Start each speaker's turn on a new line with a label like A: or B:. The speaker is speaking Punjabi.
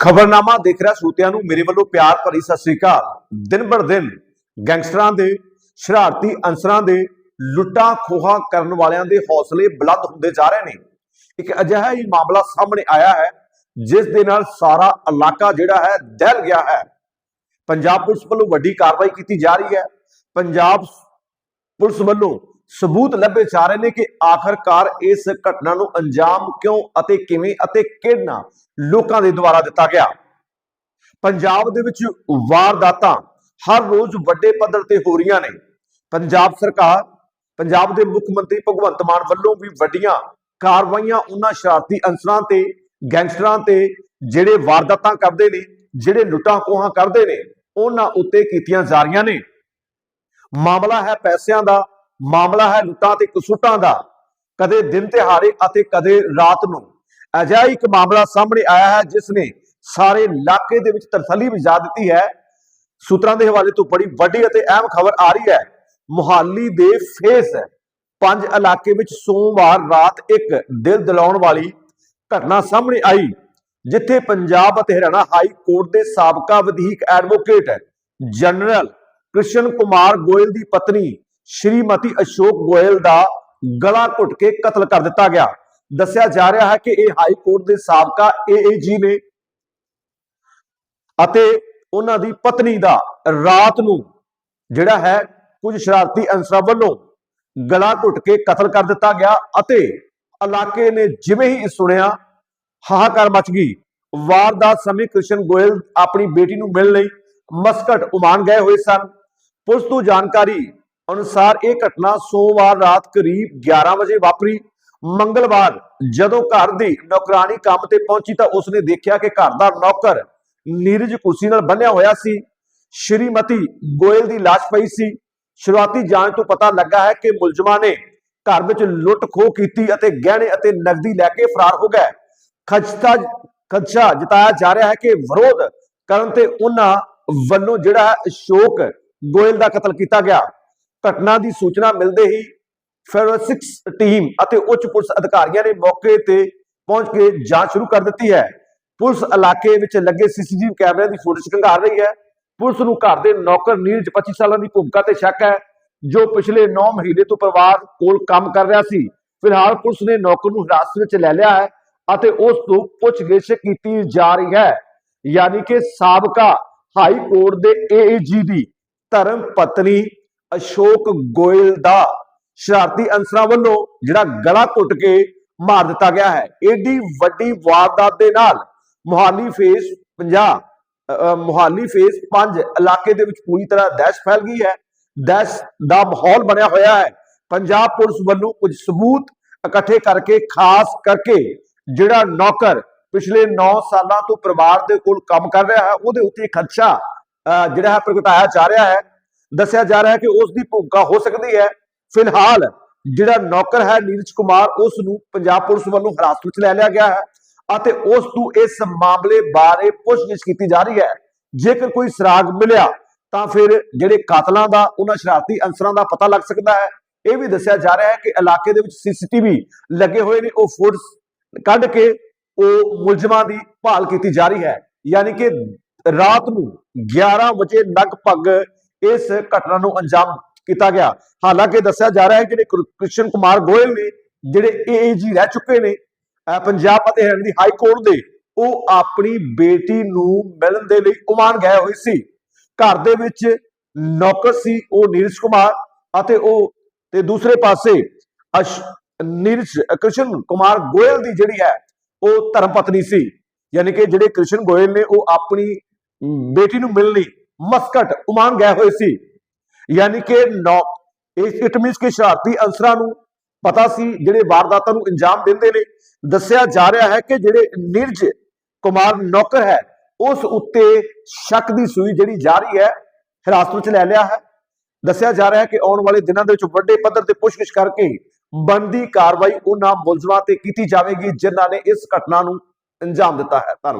A: ਖਬਰਨਾਮਾ ਦੇਖ ਰਿਹਾ ਸਰੋਤਿਆਂ ਨੂੰ, ਮੇਰੇ ਵੱਲੋਂ ਪਿਆਰ ਭਰੀ ਸਤਿ ਸ੍ਰੀ ਅਕਾਲ। ਦਿਨ ਬਰ ਦਿਨ ਗੈਂਗਸਟਰਾਂ ਦੇ, ਸ਼ਰਾਰਤੀ ਅਨਸਰਾਂ ਦੇ, ਲੁੱਟਾਂ ਖੋਹਾਂ ਕਰਨ ਵਾਲਿਆਂ ਦੇ ਹੌਸਲੇ ਬੁਲੰਦ ਹੁੰਦੇ ਜਾ ਰਹੇ ਨੇ। ਇੱਕ ਅਜਿਹਾ ਹੀ ਮਾਮਲਾ ਸਾਹਮਣੇ ਆਇਆ ਹੈ, ਜਿਸ ਦੇ ਨਾਲ ਸਾਰਾ ਇਲਾਕਾ ਜਿਹੜਾ ਹੈ ਦਹਿਲ ਗਿਆ ਹੈ। ਪੰਜਾਬ ਪੁਲਿਸ ਵੱਲੋਂ ਵੱਡੀ ਕਾਰਵਾਈ ਕੀਤੀ ਜਾ ਰਹੀ ਹੈ। ਪੰਜਾਬ ਪੁਲਿਸ ਵੱਲੋਂ ਸਬੂਤ ਲੱਭੇ ਜਾ ਰਹੇ ਨੇ ਕਿ ਆਖਰਕਾਰ ਇਸ ਘਟਨਾ ਨੂੰ ਅੰਜਾਮ ਕਿਉਂ ਅਤੇ ਕਿਵੇਂ ਅਤੇ ਕਿਹਨਾਂ ਲੋਕਾਂ ਦੇ ਦੁਆਰਾ ਦਿੱਤਾ ਗਿਆ? ਪੰਜਾਬ ਦੇ ਵਿੱਚ ਵਾਰਦਾਤਾਂ ਹਰ ਰੋਜ਼ ਵੱਡੇ ਪੱਧਰ ਤੇ ਹੋ ਰਹੀਆਂ ਨੇ। ਪੰਜਾਬ ਸਰਕਾਰ, ਪੰਜਾਬ ਦੇ ਮੁੱਖ ਮੰਤਰੀ ਭਗਵੰਤ ਮਾਨ ਵੱਲੋਂ ਵੀ ਵੱਡੀਆਂ ਕਾਰਵਾਈਆਂ ਉਹਨਾਂ ਸ਼ਰਾਰਤੀ ਅਨਸਰਾਂ ਤੇ, ਗੈਂਗਸਟਰਾਂ ਤੇ ਜਿਹੜੇ ਵਾਰਦਾਤਾਂ ਕਰਦੇ ਨੇ, ਜਿਹੜੇ ਲੁੱਟਾਂ ਖੋਹਾਂ ਕਰਦੇ ਨੇ, ਉਹਨਾਂ ਉੱਤੇ ਕੀਤੀਆਂ ਜਾ ਰਹੀਆਂ ਨੇ। ਮਾਮਲਾ ਹੈ ਪੈਸਿਆਂ ਦਾ ਮਾਮਲਾ ਹੈ ਲੁੱਟਾਂ ਤੇ ਕਸੂਟਾਂ ਦਾ, ਕਦੇ ਦਿਨ ਤਿਹਾੜੇ ਅਤੇ ਕਦੇ ਰਾਤ ਨੂੰ। ਅਜਿਹਾ ਇੱਕ ਮਾਮਲਾ ਸਾਹਮਣੇ ਆਇਆ ਹੈ, ਜਿਸ ਨੇ ਸਾਰੇ ਇਲਾਕੇ ਦੇ ਵਿੱਚ ਤਰਸਲੀ ਵਜਾ ਦਿੱਤੀ ਹੈ। ਸੂਤਰਾਂ ਦੇ ਹਵਾਲੇ ਤੋਂ ਬੜੀ ਵੱਡੀ ਅਤੇ ਅਹਿਮ ਖਬਰ ਆ ਰਹੀ ਹੈ। ਮੁਹਾਲੀ ਦੇ ਫੇਸ ਪੰਜ ਇਲਾਕੇ ਵਿੱਚ ਸੋਮਵਾਰ ਰਾਤ ਇੱਕ ਦਿਲ ਦਿਲਾਉਣ ਵਾਲੀ ਘਟਨਾ ਸਾਹਮਣੇ ਆਈ, ਜਿੱਥੇ ਪੰਜਾਬ ਅਤੇ ਹਰਿਆਣਾ ਹਾਈ ਕੋਰਟ ਦੇ ਸਾਬਕਾ ਵਧੀਕ ਐਡਵੋਕੇਟ ਜਨਰਲ ਕ੍ਰਿਸ਼ਨ ਕੁਮਾਰ ਗੋਇਲ ਦੀ ਪਤਨੀ ਸ਼੍ਰੀਮਤੀ ਅਸ਼ੋਕ ਗੋਇਲ ਦਾ ਗਲਾ ਘੁੱਟ ਕੇ ਕਤਲ ਕਰ ਦਿੱਤਾ ਗਿਆ। ਦੱਸਿਆ ਜਾ ਰਿਹਾ ਹੈ ਕਿ ਇਹ ਹਾਈ ਕੋਰਟ ਦੇ ਸਾਬਕਾ ਏਏਜੀ ਨੇ ਅਤੇ ਉਹਨਾਂ ਦੀ ਪਤਨੀ ਦਾ ਰਾਤ ਨੂੰ ਜਿਹੜਾ ਹੈ ਕੁਝ ਸ਼ਰਾਰਤੀ ਅਨਸਰਾਂ ਵੱਲੋਂ ਗਲਾ ਘੁੱਟ ਕੇ ਕਤਲ ਕਰ ਦਿੱਤਾ ਗਿਆ ਅਤੇ ਇਲਾਕੇ ਨੇ ਜਿਵੇਂ ਹੀ ਇਹ ਸੁਣਿਆ, ਹਾਹਾਕਾਰ ਮਚ ਗਈ। ਵਾਰਦਾਤ ਸਮੇਂ ਕ੍ਰਿਸ਼ਨ ਗੋਇਲ ਆਪਣੀ ਬੇਟੀ ਨੂੰ ਮਿਲਣ ਲਈ ਮਸਕਟ ਉਮਾਨ ਗਏ ਹੋਏ ਸਨ। ਪੁਲਿਸ ਤੋਂ ਜਾਣਕਾਰੀ ਅਨੁਸਾਰ ਇਹ ਘਟਨਾ ਸੋਮਵਾਰ ਰਾਤ ਕਰੀਬ 11 ਵਜੇ ਵਾਪਰੀ। ਮੰਗਲਵਾਰ ਜਦੋਂ ਘਰ ਦੀ ਨੌਕਰਾਨੀ ਕੰਮ ਤੇ ਪਹੁੰਚੀ ਤਾਂ ਉਸਨੇ ਦੇਖਿਆ ਕਿ ਘਰ ਦਾ ਨੌਕਰ ਨੀਰਜ ਕੁਰਸੀ ਨਾਲ ਬੰਨਿਆ ਹੋਇਆ ਸੀ। ਸ਼੍ਰੀਮਤੀ ਗੋਇਲ ਦੀ ਲਾਸ਼ ਪਈ ਸੀ। ਸ਼ੁਰੂਆਤੀ ਜਾਂਚ ਤੋਂ ਪਤਾ ਲੱਗਾ ਹੈ ਕਿ ਮੁਲਜ਼ਮਾਂ ਨੇ ਘਰ ਵਿੱਚ ਲੁੱਟ ਖੋਹ ਕੀਤੀ ਅਤੇ ਗਹਿਣੇ ਅਤੇ ਨਕਦੀ ਲੈ ਕੇ ਫਰਾਰ ਹੋ ਗਏ। ਖਚਤਾ ਖਦਸ਼ਾ ਜਤਾਇਆ ਜਾ ਰਿਹਾ ਹੈ ਕਿ ਵਿਰੋਧ ਕਰਨ ਤੇ ਉਹਨਾਂ ਵੱਲੋਂ ਜਿਹੜਾ ਹੈ ਅਸ਼ੋਕ ਗੋਇਲ ਦਾ ਕਤਲ ਕੀਤਾ ਗਿਆ। ਘਟਨਾ ਦੀ ਸੂਚਨਾ ਮਿਲਦੇ ਹੀ ਫੋਰੈਂਸਿਕਸ ਟੀਮ ਅਤੇ ਉੱਚ ਪੁਲਿਸ ਅਧਿਕਾਰੀਆਂ ਨੇ ਮੌਕੇ ਤੇ ਪਹੁੰਚ ਕੇ ਜਾਂਚ ਸ਼ੁਰੂ ਕਰ ਦਿੱਤੀ ਹੈ। ਪੁਲਿਸ ਇਲਾਕੇ ਵਿੱਚ ਲੱਗੇ ਸੀਸੀਟੀਵੀ ਕੈਮਰਿਆਂ ਦੀ ਫੁਟੇਜ ਖੰਗਾਰ ਰਹੀ ਹੈ। ਪੁਲਿਸ ਨੂੰ ਘਰ ਦੇ ਨੌਕਰ ਨੀਰਜ 25 ਸਾਲਾਂ ਦੀ ਭੂਮਿਕਾ ਤੇ ਸ਼ੱਕ ਹੈ, ਜੋ ਪਿਛਲੇ 9 ਮਹੀਨੇ ਤੋਂ ਪਰਿਵਾਰ ਕੋਲ ਕੰਮ ਕਰ ਰਿਹਾ ਸੀ। ਫਿਲਹਾਲ ਪੁਲਿਸ ਨੇ ਨੌਕਰ ਨੂੰ ਹਿਰਾਸਤ ਵਿੱਚ ਲੈ ਲਿਆ ਹੈ ਅਤੇ ਉਸ ਤੋਂ ਪੁੱਛਗਿੱਛ ਕੀਤੀ ਜਾ ਰਹੀ ਹੈ। ਯਾਨੀ ਕਿ ਸਾਬਕਾ ਹਾਈ ਕੋਰਟ ਦੇ ਏਏਜੀ ਦੀ ਧਰਮ ਪਤਨੀ ਅਸ਼ੋਕ ਗੋਇਲ ਦਾ ਸ਼ਰਾਰਤੀ ਅਨਸਰਾਂ ਵੱਲੋਂ ਜਿਹੜਾ ਗਲਾ ਘੁੱਟ ਕੇ ਮਾਰ ਦਿੱਤਾ ਗਿਆ ਹੈ। ਏਡੀ ਵੱਡੀ ਵਾਰਦਾਤ ਦੇ ਨਾਲ ਮੁਹਾਲੀ ਫੇਸ 50 ਅ, ਮੁਹਾਲੀ ਫੇਸ 5 ਇਲਾਕੇ ਦੇ ਵਿੱਚ ਪੂਰੀ ਤਰ੍ਹਾਂ ਦਹਿਸ਼ਤ ਫੈਲ ਗਈ ਹੈ। ਦਹਿਸ਼ਤ ਦਾ ਮਾਹੌਲ ਬਣਿਆ ਹੋਇਆ ਹੈ। ਪੰਜਾਬ ਪੁਲਿਸ ਵੱਲੋਂ ਕੁਝ ਸਬੂਤ ਇਕੱਠੇ ਕਰਕੇ ਖਾਸ ਕਰਕੇ ਜਿਹੜਾ ਨੌਕਰ ਪਿਛਲੇ 9 ਸਾਲਾਂ ਤੋਂ ਪਰਿਵਾਰ ਦੇ ਕੋਲ ਕੰਮ ਕਰ ਰਿਹਾ ਹੈ ਉਹਦੇ ਉੱਤੇ ਖਰਚਾ ਅ, ਜਿਹੜਾ ਹੈ ਪ੍ਰਗਟਾਇਆ ਜਾ ਰਿਹਾ ਹੈ। ਦੱਸਿਆ ਜਾ ਰਿਹਾ ਹੈ ਕਿ ਉਸ ਦੀ ਭੂਮਿਕਾ ਹੋ ਸਕਦੀ ਹੈ। ਫਿਲਹਾਲ ਜਿਹੜਾ ਨੌਕਰ ਹੈ ਨੀਰਜ ਕੁਮਾਰ ਉਸ ਨੂੰ ਪੰਜਾਬ ਪੁਲਿਸ ਵੱਲੋਂ ਹਿਰਾਸਤ ਵਿੱਚ ਲੈ ਲਿਆ ਗਿਆ ਹੈ ਅਤੇ ਉਸ ਨੂੰ ਇਸ ਮਾਮਲੇ ਬਾਰੇ ਪੁੱਛਗਿੱਛ ਕੀਤੀ ਜਾ ਰਹੀ ਹੈ। ਜੇਕਰ ਕੋਈ ਸਰਾਗ ਮਿਲਿਆ ਤਾਂ ਫਿਰ ਜਿਹੜੇ ਕਾਤਲਾਂ ਦਾ, ਉਹਨਾਂ ਸ਼ਰਾਰਤੀ ਅਨਸਰਾਂ ਦਾ ਪਤਾ ਲੱਗ ਸਕਦਾ ਹੈ। ਇਹ ਵੀ ਦੱਸਿਆ ਜਾ ਰਿਹਾ ਹੈ ਕਿ ਇਲਾਕੇ ਦੇ ਵਿੱਚ ਸੀਸੀਟੀਵੀ ਲੱਗੇ ਹੋਏ ਨੇ। ਉਹ ਫੁਟਸ ਕੱਢ ਕੇ ਉਹ ਮੁਲਜ਼ਮਾਂ ਦੀ ਭਾਲ ਕੀਤੀ ਜਾ ਰਹੀ ਹੈ। ਯਾਨੀ ਕਿ ਰਾਤ ਨੂੰ 11 ਵਜੇ ਲਗਭਗ ਇਸ ਘਟਨਾ ਨੂੰ ਅੰਜਾਮ ਕੀਤਾ ਗਿਆ। ਹਾਲਾਂਕਿ ਦੱਸਿਆ ਜਾ ਰਿਹਾ ਹੈ ਕਿ ਜਿਹੜੇ ਕ੍ਰਿਸ਼ਨ ਕੁਮਾਰ ਗੋਇਲ ਨੇ ਜਿਹੜੇ ਏਏਜੀ ਰਹਿ ਚੁੱਕੇ ਨੇ ਪੰਜਾਬ ਅਤੇ ਹਰਿਆਣਾ ਦੀ ਹਾਈ ਕੋਰਟ ਦੇ, ਉਹ ਆਪਣੀ ਬੇਟੀ ਨੂੰ ਮਿਲਣ ਦੇ ਲਈ ਉਮਾਨ ਗਏ ਹੋਏ ਸੀ। ਘਰ ਦੇ ਵਿੱਚ ਨੌਕਰ ਸੀ ਉਹ ਨੀਰਜ ਕੁਮਾਰ ਅਤੇ ਉਹ, ਤੇ ਦੂਸਰੇ ਪਾਸੇ ਅਸ਼, ਨੀਰਜ, ਕ੍ਰਿਸ਼ਨ ਕੁਮਾਰ ਗੋਇਲ ਦੀ ਜਿਹੜੀ ਹੈ, ਉਹ ਧਰਮ ਪਤਨੀ ਸੀ। ਯਾਨੀ ਕਿ ਜਿਹੜੇ ਕ੍ਰਿਸ਼ਨ ਗੋਇਲ ਨੇ ਉਹ ਆਪਣੀ ਬੇਟੀ ਨੂੰ ਮਿਲਣ ਲਈ ਮਸਕਟ ਉਮਾਨ ਗਏ ਹੋਏ ਸੀ। ਯਾਨੀ ਕਿ ਨੌ ਇਟ ਮੀਨਸ ਕਿ ਸ਼ਰਾਰਤੀ ਅਨਸਰਾਂ ਨੂੰ ਪਤਾ ਸੀ, ਜਿਹੜੇ ਵਾਰਦਾਤਾਂ ਨੂੰ ਅੰਜਾਮ ਦਿੰਦੇ ਨੇ। ਦੱਸਿਆ ਜਾ ਰਿਹਾ ਹੈ ਕਿ ਜਿਹੜੇ ਨਿਰਜ ਕੁਮਾਰ ਨੌਕਰ ਹੈ, ਉਸ ਉੱਤੇ ਸ਼ੱਕ ਦੀ ਸੂਈ ਜਿਹੜੀ ਜਾਰੀ ਹੈ, ਹਿਰਾਸਤ ਵਿੱਚ ਲੈ ਲਿਆ ਹੈ। ਦੱਸਿਆ ਜਾ ਰਿਹਾ ਹੈ ਕਿ ਆਉਣ ਵਾਲੇ ਦਿਨਾਂ ਦੇ ਵਿੱਚ ਵੱਡੇ ਪੱਧਰ ਤੇ ਪੁੱਛਗਿੱਛ ਕਰਕੇ ਬਣਦੀ ਕਾਰਵਾਈ ਉਹਨਾਂ ਮੁਲਜ਼ਮਾਂ ਤੇ ਕੀਤੀ ਜਾਵੇਗੀ, ਜਿਨ੍ਹਾਂ ਨੇ ਇਸ ਘਟਨਾ ਨੂੰ ਅੰਜਾਮ ਦਿੱਤਾ ਹੈ। ਧੰਨਵਾਦ।